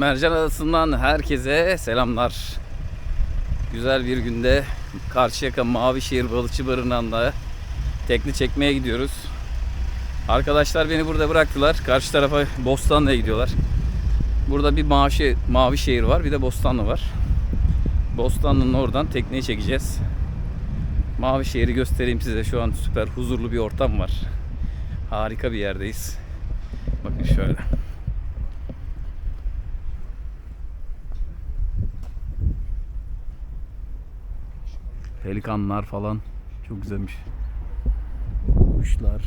Mercan Adası'ndan herkese selamlar. Güzel bir günde Karşıyaka Mavişehir Balıkçı Barınağı'nda tekne çekmeye gidiyoruz. Arkadaşlar beni burada bıraktılar. Karşı tarafa Bostanlı'ya gidiyorlar. Burada bir Mavi, Mavişehir var bir de Bostanlı var. Bostanlı'nın oradan tekneyi çekeceğiz. Mavişehir'i göstereyim size. Şu an süper huzurlu bir ortam var. Harika bir yerdeyiz. Bakın şöyle. Pelikanlar falan çok güzelmiş. Kuşlar.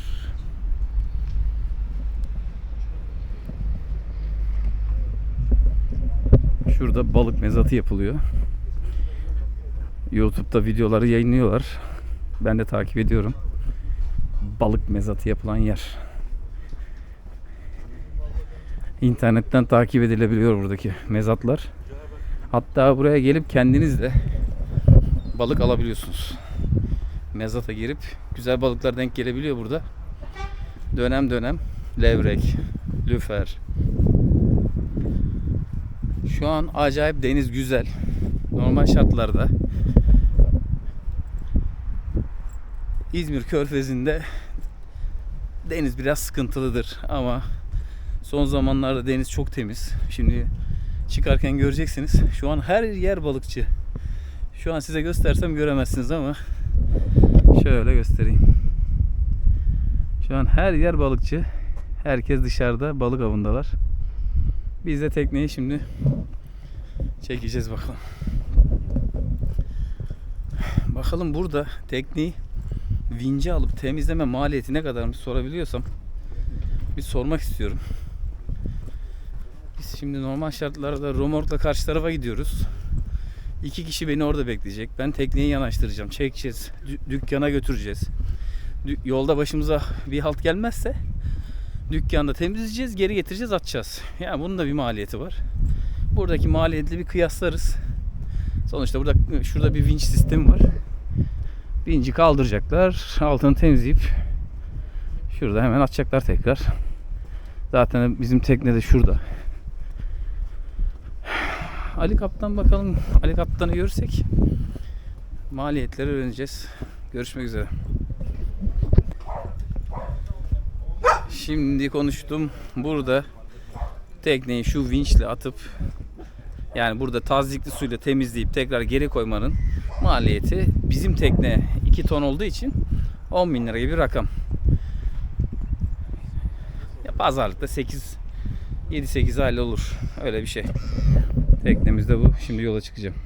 Şurada balık mezatı yapılıyor. YouTube'da videoları yayınlıyorlar. Ben de takip ediyorum. Balık mezatı yapılan yer. İnternetten takip edilebiliyor buradaki mezatlar. Hatta buraya gelip kendiniz de balık alabiliyorsunuz. Mezata girip güzel balıklar denk gelebiliyor burada. Dönem dönem levrek, lüfer. Şu an acayip deniz güzel. Normal şartlarda İzmir Körfezi'nde deniz biraz sıkıntılıdır ama son zamanlarda deniz çok temiz. Şimdi çıkarken göreceksiniz. Şu an her yer balıkçı. Şu an size göstersem göremezsiniz ama şöyle göstereyim. Şu an her yer balıkçı. Herkes dışarıda balık avındalar. Biz de tekneyi şimdi çekeceğiz bakalım. Bakalım burada tekneyi vinci alıp temizleme maliyeti ne kadarmış sorabiliyorsam bir sormak istiyorum. Biz şimdi normal şartlarda romorkla karşı tarafa gidiyoruz. İki kişi beni orada bekleyecek. Ben tekneyi yanaştıracağım. Çekeceğiz. dü- dükkana götüreceğiz. Yolda başımıza bir halt gelmezse dükkanda temizleyeceğiz, geri getireceğiz, atacağız. Yani bunun da bir maliyeti var. Buradaki maliyetli bir kıyaslarız. Sonuçta burada şurada bir vinç sistemi var. Vinci kaldıracaklar, altını temizleyip şurada hemen atacaklar tekrar. Zaten bizim tekne de şurada. Ali Kaptan bakalım. Ali Kaptan'ı görürsek maliyetleri öğreneceğiz. Görüşmek üzere. Şimdi konuştum. Burada tekneyi şu vinçle atıp yani burada tazikli suyla temizleyip tekrar geri koymanın maliyeti bizim tekne 2 ton olduğu için 10 bin lira gibi bir rakam. Ya pazarlıkta 8 7-8 aile olur. Öyle bir şey. Teknemiz de bu. Şimdi yola çıkacağım.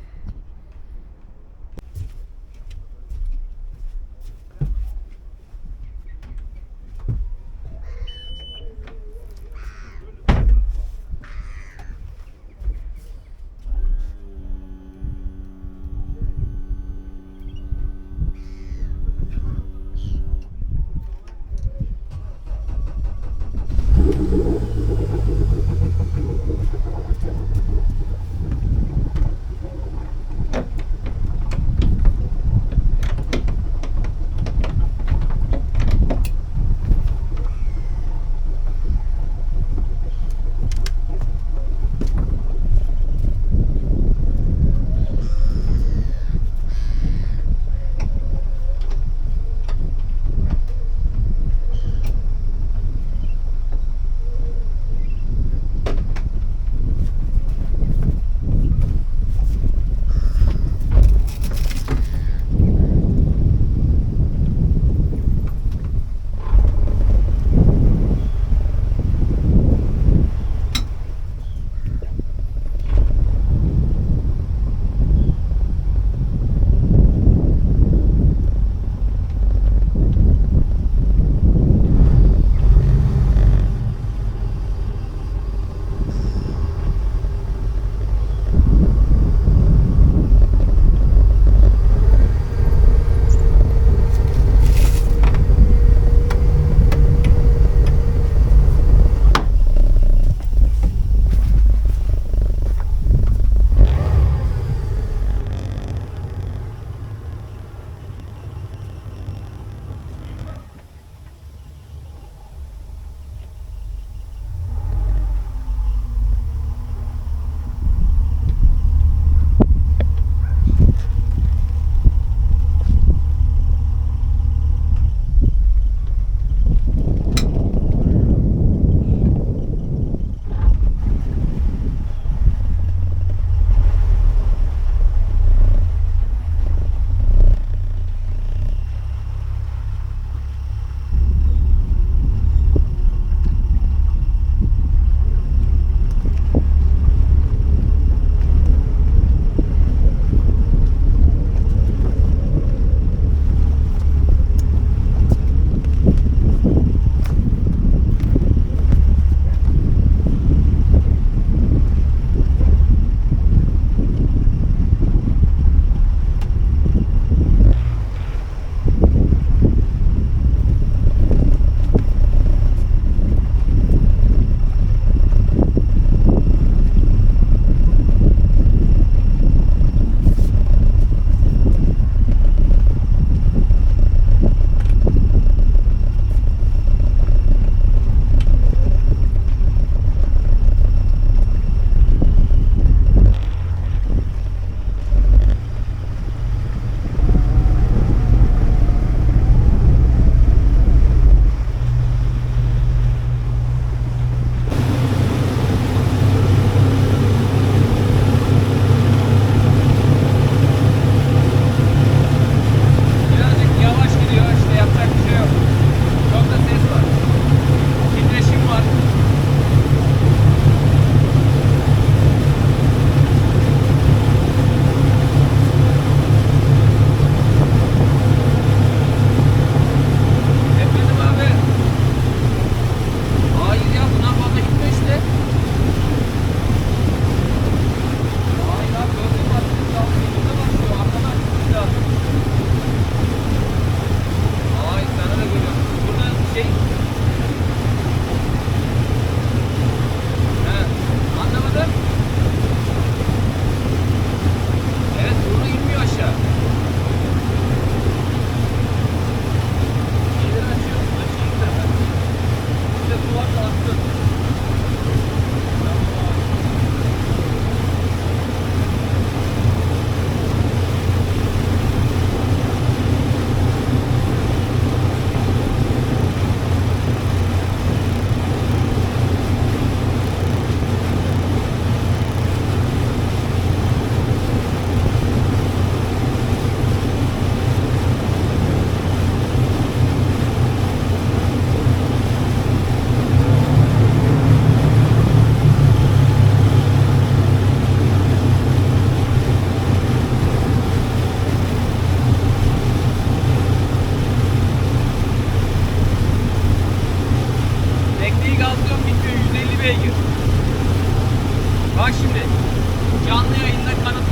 Canlı yayında kanıt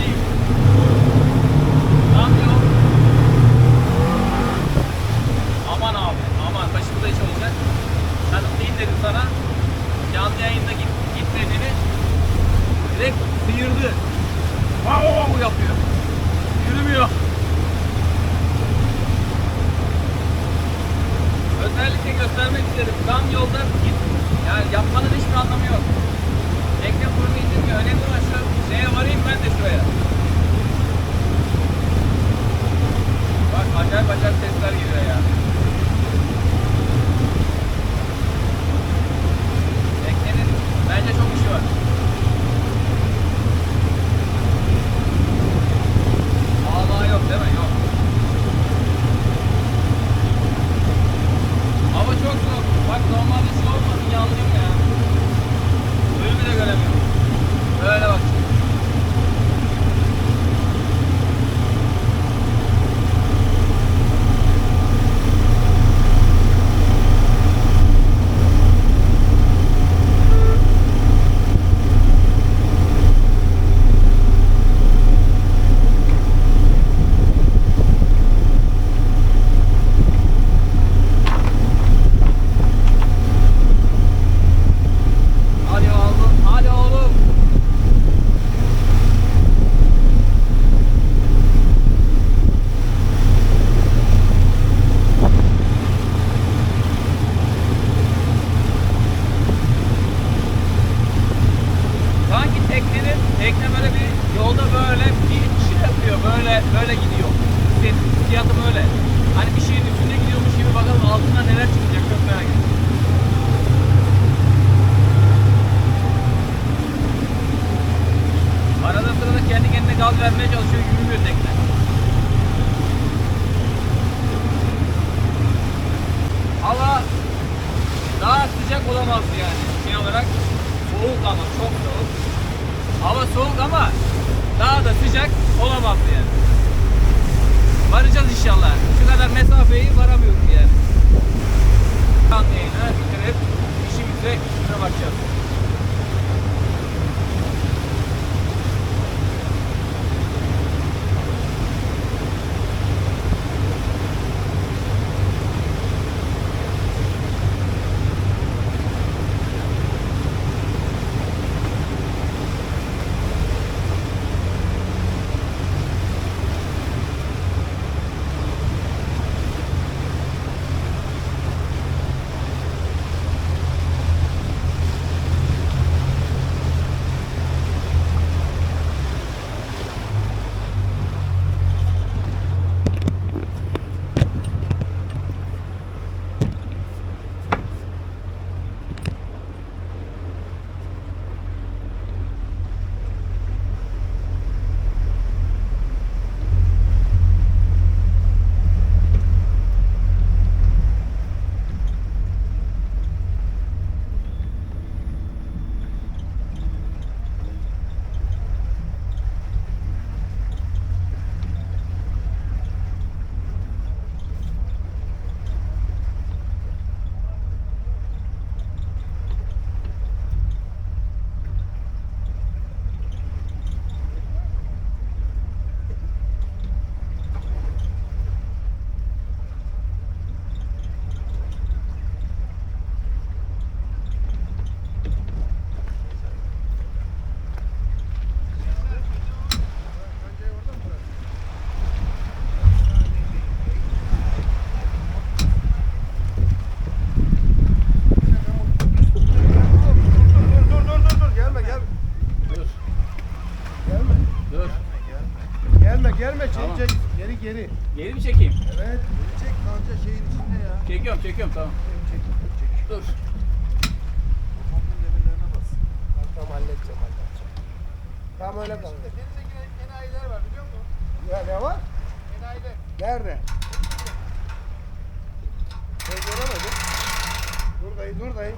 Bay.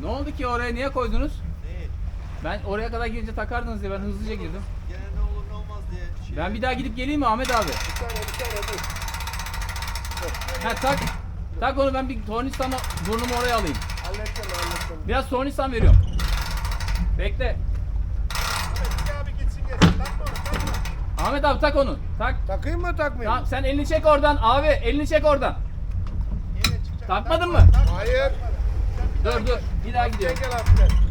Ne oldu ki oraya niye koydunuz? Değil. Ben oraya kadar girince takardınız diye ben hızlıca girdim. Gene ne olur ne olmaz diye. Şey... Ben bir daha gidip geleyim mi Ahmet abi? Bir tane bir tane dur. Ha tak. Tak onu ben bir tornistanla burnumu oraya alayım. Halledeceğim halledeceğim. Biraz tornistan veriyorum. Bekle. Ahmet abi gitsin gelsin. Takma onu takma. Ahmet abi tak onu. Tak. Takayım mı takmayayım? Tamam sen elini çek oradan abi elini çek oradan. Takmadın Takma, mı? Hayır. Dur dur bir daha gidiyor. Hafiften.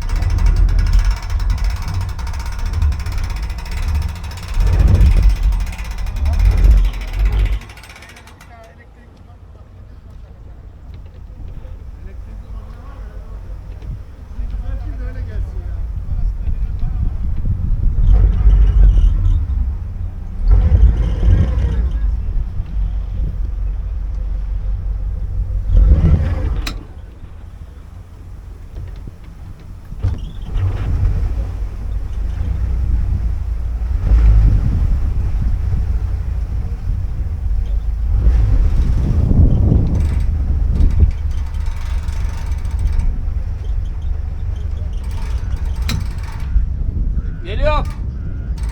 Geliyor.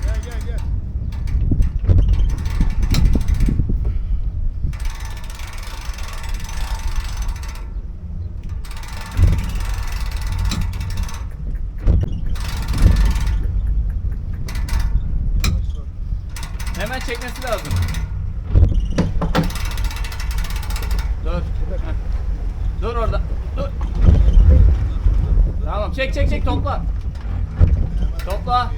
Gel gel gel. Hemen çekmesi lazım. Dur. Heh. Dur orada. Dur. Tamam çek çek çek topla. Topla.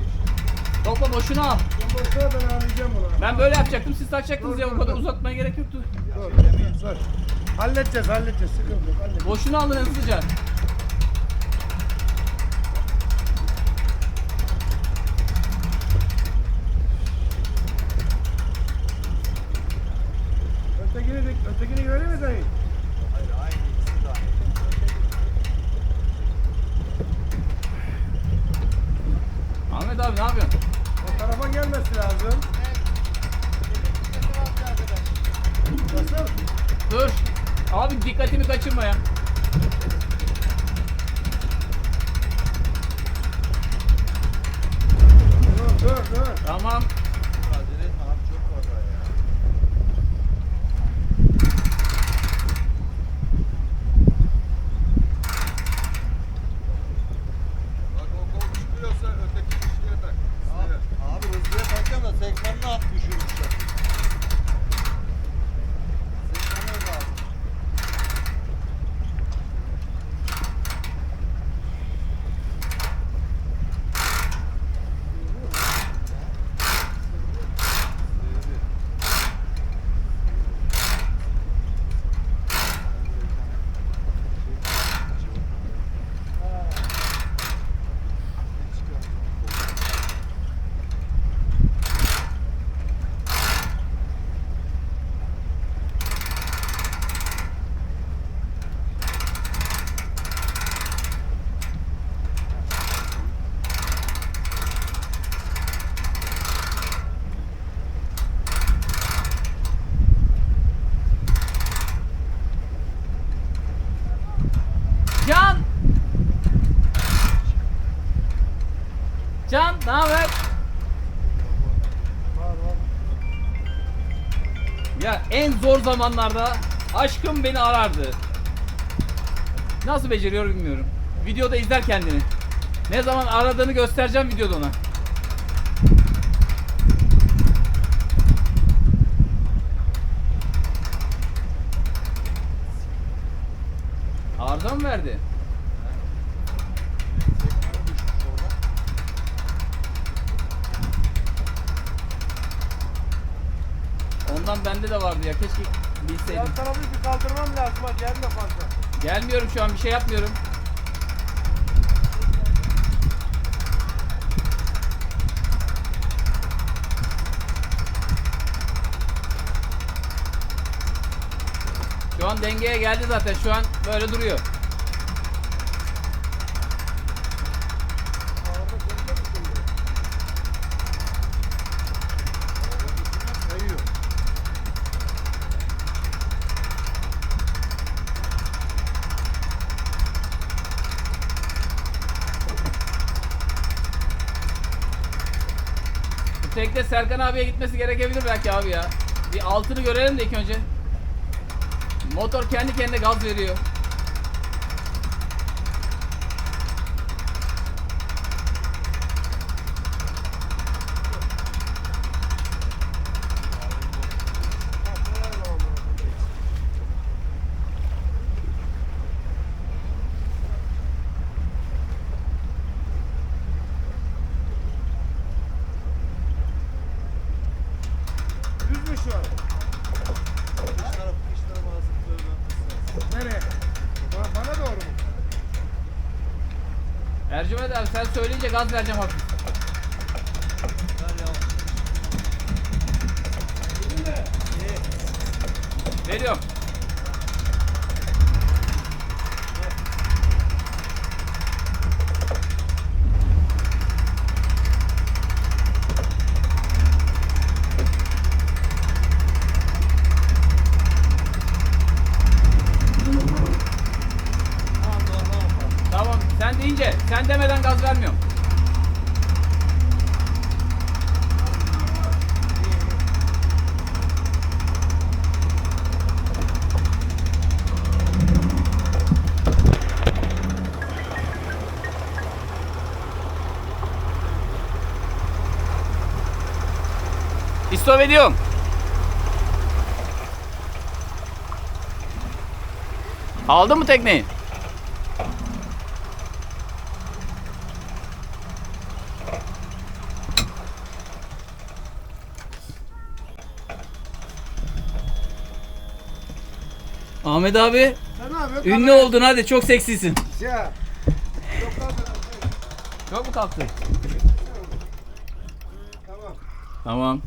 Topla boşuna al. Şimdi o sırada ben arayacağım onu. Ben böyle yapacaktım siz takacaktınız ya bu kadar uzatmaya gerek yoktu. Dur, dur. Halledeceğiz halledeceğiz. Sıkıntı yok halledeceğiz. Boşuna alın hızlıca. Ötekini, ötekini görelim mi dayı? Hayır aynı ikisi de aynı. Ahmet abi ne yapıyorsun? O tarafa gelmesi lazım. Sesi var bir arkadaş. Nasıl? Dur. Abi dikkatimi kaçırma ya. Dur dur dur. Tamam. Acele etme abi çok var daha ya. Bak o kol çıkıyorsa öteki kişiye tak. Abi, abi hızlıya takacağım da 80'le at düşürmüşler. 80'le lazım. Can! Can ne haber? Var var. Ya en zor zamanlarda aşkım beni arardı. Nasıl beceriyor bilmiyorum. Videoda izler kendini. Ne zaman aradığını göstereceğim videoda ona. Arıza mı verdi? Ondan bende de vardı ya keşke bilseydim. Yan tarafı bir kaldırmam lazım ha gelme fazla. Gelmiyorum şu an bir şey yapmıyorum. Şu an dengeye geldi zaten. Şu an böyle duruyor. Serkan abiye gitmesi gerekebilir belki abi ya. Bir altını görelim de ilk önce. Motor kendi kendine gaz veriyor. Ercüment abi sen söyleyince gaz vereceğim hafif. İstop ediyorum. Aldın mı tekneyi? Ahmet abi yapıyorsun? ünlü oldun hadi çok seksisin. Ya. Çok mu kalktı? Tamam. Tamam.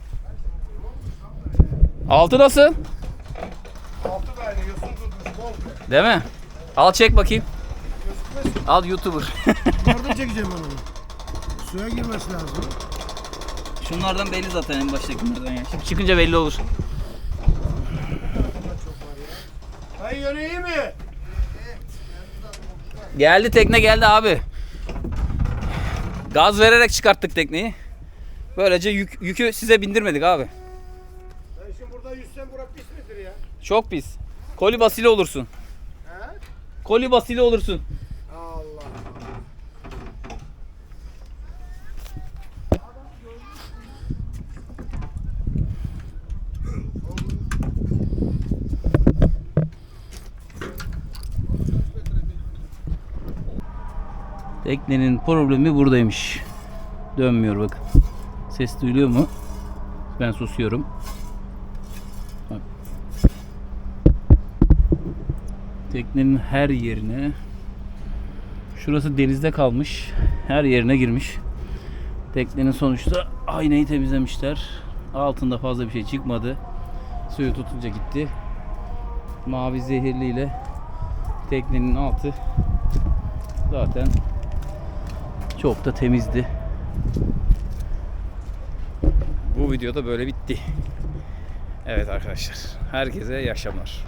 Altı nasıl? Altı da aynı yosun tutmuş bol. Değil mi? Al çek bakayım. Al YouTuber. Nereden çekeceğim ben onu? Suya girmesi lazım. Şunlardan belli zaten en baştakilerden ya. Şimdi çıkınca belli olur. Ay yönü iyi mi? Geldi tekne geldi abi. Gaz vererek çıkarttık tekneyi. Böylece yük, yükü size bindirmedik abi. Çok pis. Koli basili olursun. He? Koli basili olursun. Allah. Teknenin problemi buradaymış. Dönmüyor bak. Ses duyuluyor mu? Ben susuyorum. Teknenin her yerine Şurası denizde kalmış. Her yerine girmiş. Teknenin sonuçta aynayı temizlemişler. Altında fazla bir şey çıkmadı. Suyu tutunca gitti. Mavi zehirliyle teknenin altı zaten çok da temizdi. Bu videoda böyle bitti. Evet arkadaşlar. Herkese iyi akşamlar.